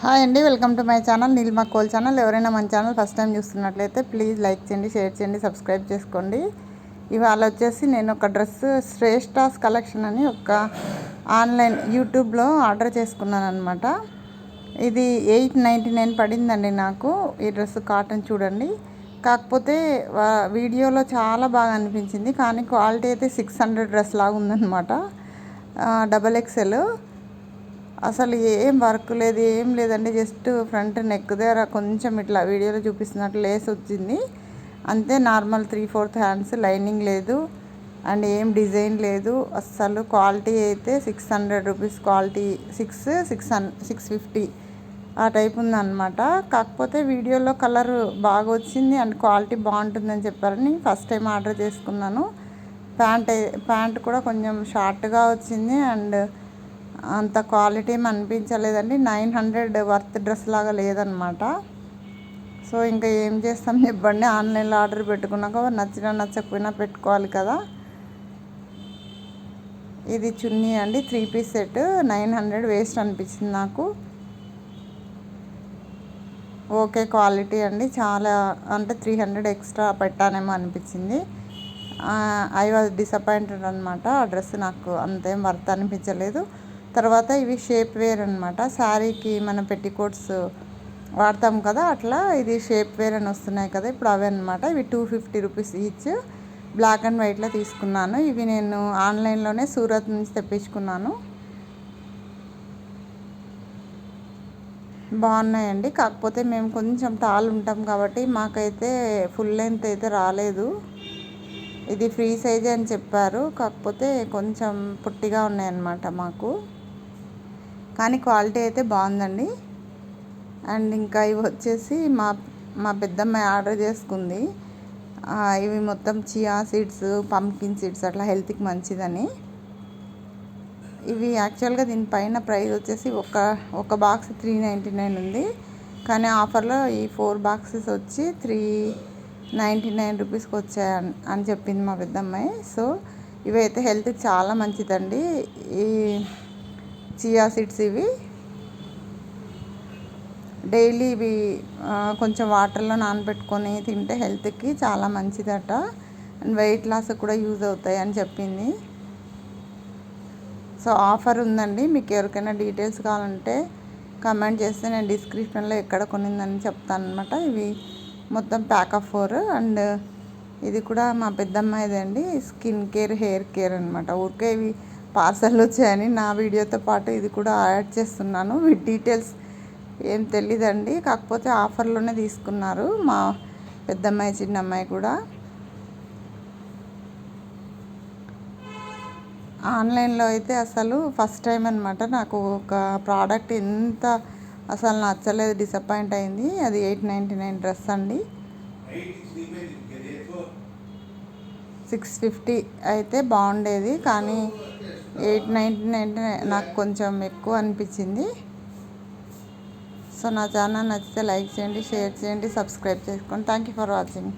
Hi అండి welcome to my channel నీల్మా కోల్ ఛానల్. ఎవరైనా మన ఛానల్ ఫస్ట్ టైం చూస్తున్నట్లయితే ప్లీజ్ లైక్ చేయండి షేర్ చేయండి సబ్స్క్రైబ్ చేసుకోండి. ఇవాళ వచ్చేసి నేను ఒక డ్రెస్ శ్రేష్టాస్ కలెక్షన్ అని ఒక ఆన్లైన్ యూట్యూబ్లో ఆర్డర్ చేసుకున్నాను అనమాట ఇది ఎయిట్ నైంటీ నైన్ పడిందండి నాకు ఈ డ్రెస్ కాటన్ చూడండి. కాకపోతే వీడియోలో చాలా బాగా అనిపించింది కానీ క్వాలిటీ అయితే సిక్స్ హండ్రెడ్ డ్రెస్ లాగా ఉందన్నమాట డబల్ ఎక్సెల్ అసలు ఏం వర్క్ లేదు ఏం లేదండి. జస్ట్ ఫ్రంట్ నెక్ దగ్గర కొంచెం ఇట్లా వీడియోలో చూపిస్తున్నట్లు లేస్ వచ్చింది. అంతే normal three fourth hands lining లేదు. అండ్ ఏం డిజైన్ లేదు. అస్సలు క్వాలిటీ అయితే six hundred rupees quality six six హన్ సిక్స్ ఫిఫ్టీ ఆ టైప్ ఉందన్నమాట. కాకపోతే వీడియోలో కలర్ బాగా వచ్చింది అండ్ క్వాలిటీ బాగుంటుందని చెప్పారని ఫస్ట్ టైం ఆర్డర్ చేసుకున్నాను. ప్యాంట్ ప్యాంట్ కూడా కొంచెం షార్ట్గా వచ్చింది అండ్ అంత క్వాలిటీ ఏమి అనిపించలేదండి. నైన్ హండ్రెడ్ వర్త్ డ్రెస్ లాగా లేదనమాట. సో ఇంకా ఏం చేస్తాం చెప్పండి ఆన్లైన్లో ఆర్డర్ పెట్టుకున్నాక నచ్చినా నచ్చకపోయినా పెట్టుకోవాలి కదా. ఇది చున్నీ అండి. Three piece set. Nine hundred waste అనిపించింది నాకు. ఓకే క్వాలిటీ అండి. చాలా అంటే త్రీ హండ్రెడ్ ఎక్స్ట్రా పెట్టానేమో అనిపించింది. ఐ వాజ్ డిసప్పాయింటెడ్ అనమాట ఆ డ్రెస్ నాకు అంతేం వర్త్ అనిపించలేదు. తర్వాత ఇవి షేప్ వేర్ అనమాట శారీకి మన పెట్టికోట్స్ వాడతాం కదా అట్లా ఇది షేప్ వేర్ అని వస్తున్నాయి కదా ఇప్పుడు అవే అనమాట ఇవి two fifty rupees each. Black and వైట్లో తీసుకున్నాను. ఇవి నేను ఆన్లైన్లోనే సూరత్ నుంచి తెప్పించుకున్నాను. బాగున్నాయండి. కాకపోతే మేము కొంచెం టాల్ ఉంటాం కాబట్టి మాకైతే ఫుల్ లెంత్ అయితే రాలేదు. ఇది ఫ్రీ సైజ్ అని చెప్పారు. కాకపోతే కొంచెం పుట్టిగా ఉన్నాయన్నమాట మాకు. కానీ క్వాలిటీ అయితే బాగుందండి. అండ్ ఇంకా ఇవి వచ్చేసి మా మా పెద్దమ్మాయి ఆర్డర్ చేసుకుంది. ఇవి మొత్తం చియా సీడ్స్ పంకిన్ సీడ్స్ అట్లా హెల్త్కి మంచిదని. ఇవి యాక్చువల్గా దీనిపైన ప్రైస్ వచ్చేసి ఒక ఒక బాక్స్ త్రీ నైంటీ నైన్ ఉంది. కానీ ఆఫర్లో ఈ ఫోర్ బాక్సెస్ వచ్చి త్రీ నైంటీ నైన్ రూపీస్కి వచ్చాయి అని చెప్పింది మా పెద్దమ్మాయి. సో ఇవైతే హెల్త్కి చాలా మంచిదండి. ఈ చియా సీడ్స్ ఇవి. డైలీ ఇవి కొంచెం వాటర్లో నానబెట్టుకొని తింటే హెల్త్కి చాలా మంచిదట. అండ్ వెయిట్ లాస్ కూడా యూజ్ అవుతాయి అని చెప్పింది. సో ఆఫర్ ఉందండి. మీకు ఎవరికైనా డీటెయిల్స్ కావాలంటే కమెంట్ చేస్తే నేను డిస్క్రిప్షన్లో ఎక్కడ కొనిందని చెప్తాను అనమాట ఇవి మొత్తం ప్యాక్ ఆఫ్ ఫోర్ అండ్ ఇది కూడా మా పెద్దమ్మాయిదండి. స్కిన్ కేర్ హెయిర్ కేర్ అనమాట ఊరికే ఇవి పార్సల్ వచ్చాయని నా వీడియోతో పాటు ఇది కూడా యాడ్ చేస్తున్నాను. వీటి డీటెయిల్స్ ఏం తెలీదండి. కాకపోతే ఆఫర్లోనే తీసుకున్నారు మా పెద్దమ్మాయి చిన్నమ్మాయి కూడా. ఆన్లైన్లో అయితే అసలు ఫస్ట్ టైం అనమాట నాకు ఒక ప్రోడక్ట్ ఎంత అసలు నచ్చలేదు డిసప్పాయింట్ అయింది. అది ఎయిట్ నైంటీ నైన్ డ్రెస్ అండి. సిక్స్ ఫిఫ్టీ అయితే బాగుండేది. కానీ ఎయిట్ నైంటీ నైన్ నాకు కొంచెం ఎక్కువ అనిపించింది. సో నా ఛానల్ నచ్చితే లైక్ చేయండి షేర్ చేయండి సబ్స్క్రైబ్ చేసుకోండి. Thank you for watching